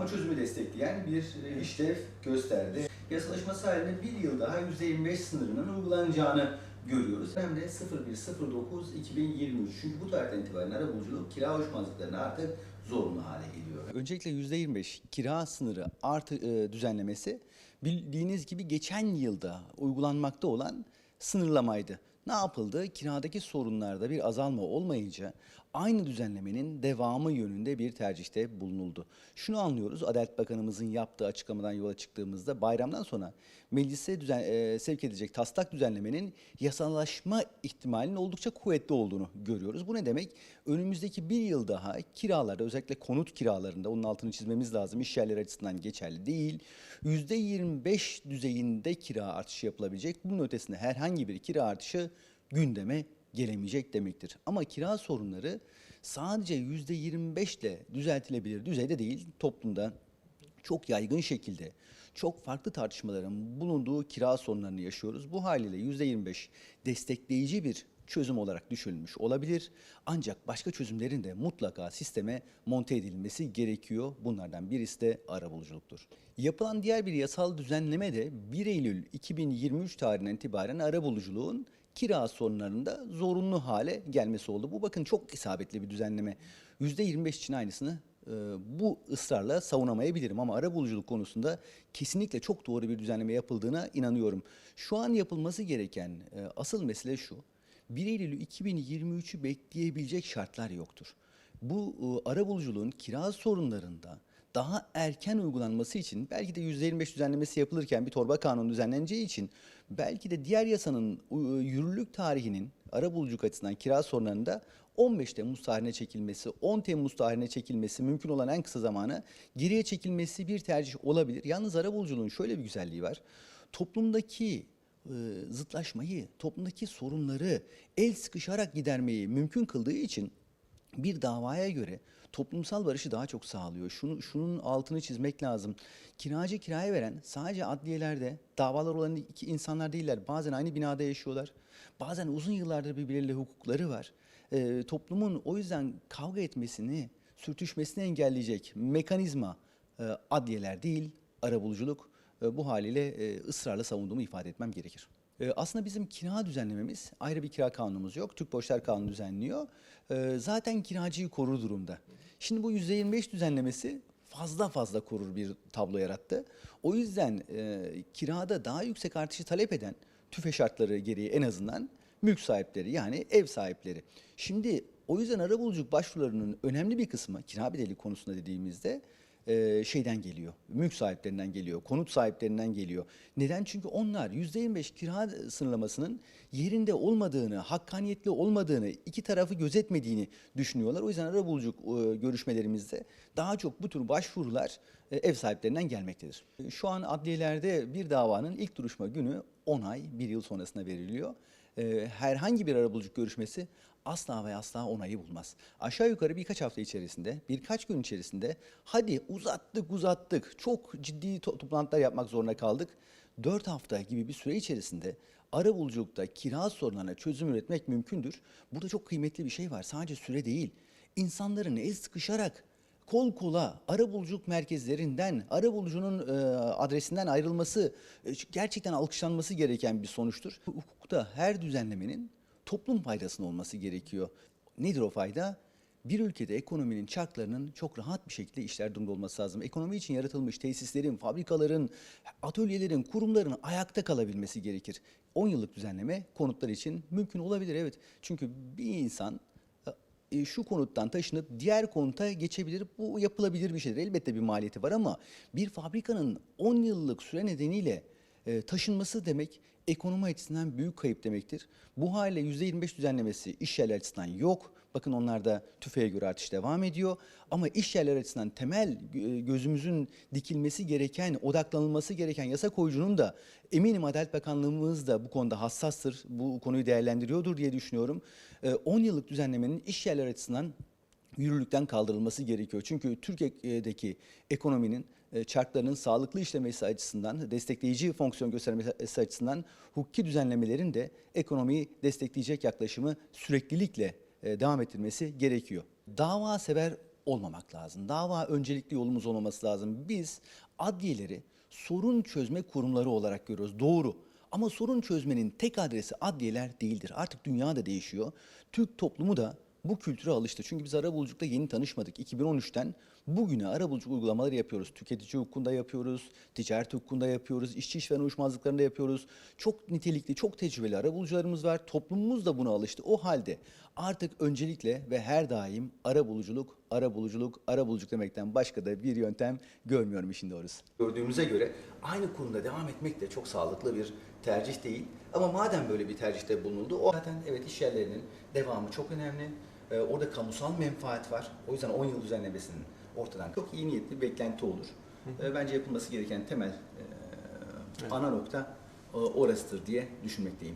ama çözümü destekleyen bir e, işlev gösterdi. Yasalaşması halinde bir yıl daha %25 sınırının uygulanacağını görüyoruz. Hem de 01.09.2023 çünkü bu tarihten itibaren arabuluculuk kira uçmazlıklarına artık zorunlu hale geliyor. Öncelikle %25 kira sınırı artı e, düzenlemesi bildiğiniz gibi geçen yılda uygulanmakta olan sınırlamaydı. Ne yapıldı? Kiradaki sorunlarda bir azalma olmayınca aynı düzenlemenin devamı yönünde bir tercihte bulunuldu. Şunu anlıyoruz, Adalet Bakanımızın yaptığı açıklamadan yola çıktığımızda bayramdan sonra meclise düzen, e, sevk edilecek taslak düzenlemenin yasallaşma ihtimalinin oldukça kuvvetli olduğunu görüyoruz. Bu ne demek? Önümüzdeki bir yıl daha kiralarda özellikle konut kiralarında onun altını çizmemiz lazım. İş yerleri açısından geçerli değil. %25 düzeyinde kira artışı yapılabilecek. Bunun ötesinde herhangi bir kira artışı gündeme gelemeyecek demektir. Ama kira sorunları sadece %25 ile düzeltilebilir düzeyde değil. Toplumda çok yaygın şekilde çok farklı tartışmaların bulunduğu kira sorunlarını yaşıyoruz. Bu haliyle %25 destekleyici bir çözüm olarak düşünülmüş olabilir. Ancak başka çözümlerin de mutlaka sisteme monte edilmesi gerekiyor. Bunlardan birisi de arabuluculuktur. Yapılan diğer bir yasal düzenleme de 1 Eylül 2023 tarihinden itibaren arabuluculuğun kira sorunlarında zorunlu hale gelmesi oldu. Bu bakın çok isabetli bir düzenleme. %25 için aynısını e, bu ısrarla savunamayabilirim ama arabuluculuk konusunda kesinlikle çok doğru bir düzenleme yapıldığına inanıyorum. Şu an yapılması gereken e, asıl mesele şu. 1 Eylül 2023'ü bekleyebilecek şartlar yoktur. Bu e, arabuluculuğun kira sorunlarında daha erken uygulanması için belki de %25 düzenlemesi yapılırken bir torba kanunu düzenleneceği için belki de diğer yasanın e, yürürlük tarihinin arabuluculuk açısından kira sorunlarında 15 Temmuz tarihine çekilmesi, 10 Temmuz tarihine çekilmesi mümkün olan en kısa zamanı geriye çekilmesi bir tercih olabilir. Yalnız arabuluculuğun şöyle bir güzelliği var. Toplumdaki e, zıtlaşmayı, toplumdaki sorunları el sıkışarak gidermeyi mümkün kıldığı için bir davaya göre toplumsal barışı daha çok sağlıyor. Şunu, şunun altını çizmek lazım. Kiracı kiraya veren sadece adliyelerde davalar olan iki insanlar değiller. Bazen aynı binada yaşıyorlar. Bazen uzun yıllardır birbirleriyle hukukları var. Ee, toplumun o yüzden kavga etmesini, sürtüşmesini engelleyecek mekanizma e, adliyeler değil, arabuluculuk. E, bu haliyle e, ısrarla savunduğumu ifade etmem gerekir. E, Aslında bizim kira düzenlememiz, ayrı bir kira kanunumuz yok. Türk Borçlar Kanunu düzenliyor. Zaten kiracıyı korur durumda. Şimdi bu %25 düzenlemesi fazla fazla korur bir tablo yarattı. O yüzden kirada daha yüksek artışı talep eden tüfe şartları gereği en azından mülk sahipleri yani ev sahipleri. Şimdi o yüzden arabuluculuk başvurularının önemli bir kısmı kira bedeli konusunda dediğimizde e, şeyden geliyor. Mülk sahiplerinden geliyor, konut sahiplerinden geliyor. Neden? Çünkü onlar %25 kira sınırlamasının yerinde olmadığını, hakkaniyetli olmadığını, iki tarafı gözetmediğini düşünüyorlar. O yüzden arabuluculuk e, görüşmelerimizde daha çok bu tür başvurular e, ev sahiplerinden gelmektedir. Şu an adliyelerde bir davanın ilk duruşma günü 10 ay, 1 yıl sonrasına veriliyor. E, Herhangi bir arabuluculuk görüşmesi asla ve asla onayı bulmaz. Aşağı yukarı birkaç hafta içerisinde, birkaç gün içerisinde hadi uzattık uzattık çok ciddi to- toplantılar yapmak zorunda kaldık. 4 hafta gibi bir süre içerisinde arabuluculukta kira sorunlarına çözüm üretmek mümkündür. Burada çok kıymetli bir şey var. Sadece süre değil. İnsanların el sıkışarak kol kola arabuluculuk merkezlerinden, arabulucunun e, adresinden ayrılması e, gerçekten alkışlanması gereken bir sonuçtur. Hukukta her düzenlemenin toplum faydasının olması gerekiyor. Nedir o fayda? Bir ülkede ekonominin çarklarının çok rahat bir şekilde işler durumda olması lazım. Ekonomi için yaratılmış tesislerin, fabrikaların, atölyelerin, kurumların ayakta kalabilmesi gerekir. 10 yıllık düzenleme konutlar için mümkün olabilir evet. Çünkü bir insan e, şu konuttan taşınıp diğer konuta geçebilir. Bu yapılabilir bir şeydir. Elbette bir maliyeti var ama bir fabrikanın 10 yıllık süre nedeniyle e, taşınması demek ekonomi açısından büyük kayıp demektir. Bu hale %25 düzenlemesi iş yerleri açısından yok. Bakın onlarda tüfeğe göre artış devam ediyor. Ama iş yerleri açısından temel e, gözümüzün dikilmesi gereken, odaklanılması gereken yasa koyucunun da eminim Adalet Bakanlığımız da bu konuda hassastır. Bu konuyu değerlendiriyordur diye düşünüyorum. E, 10 yıllık düzenlemenin iş yerleri açısından yürürlükten kaldırılması gerekiyor. Çünkü Türkiye'deki ekonominin e, çarklarının sağlıklı işlemesi açısından, destekleyici fonksiyon göstermesi açısından hukuki düzenlemelerin de ekonomiyi destekleyecek yaklaşımı süreklilikle e, devam ettirmesi gerekiyor. Dava sever olmamak lazım. Dava öncelikli yolumuz olmaması lazım. Biz adliyeleri sorun çözme kurumları olarak görüyoruz. Doğru. Ama sorun çözmenin tek adresi adliyeler değildir. Artık dünya da değişiyor. Türk toplumu da bu kültüre alıştı. Çünkü biz arabuluculukta yeni tanışmadık. 2013'ten bugüne arabuluculuk uygulamaları yapıyoruz. Tüketici hukukunda yapıyoruz, ticaret hukukunda yapıyoruz, işçi işveren uyuşmazlıklarında yapıyoruz. Çok nitelikli, çok tecrübeli arabulucularımız var. Toplumumuz da buna alıştı. O halde artık öncelikle ve her daim arabuluculuk, arabuluculuk, arabuluculuk demekten başka da bir yöntem görmüyorum işin doğrusu. Gördüğümüze göre aynı kurumda devam etmek de çok sağlıklı bir tercih değil. Ama madem böyle bir tercihte bulunuldu, o zaten evet iş yerlerinin devamı çok önemli. Ee, orada kamusal menfaat var. O yüzden 10 yıl düzenlemesinin ortadan çok iyi niyetli bir beklenti olur. Ee, bence yapılması gereken temel e, ana nokta e, orasıdır diye düşünmekteyim.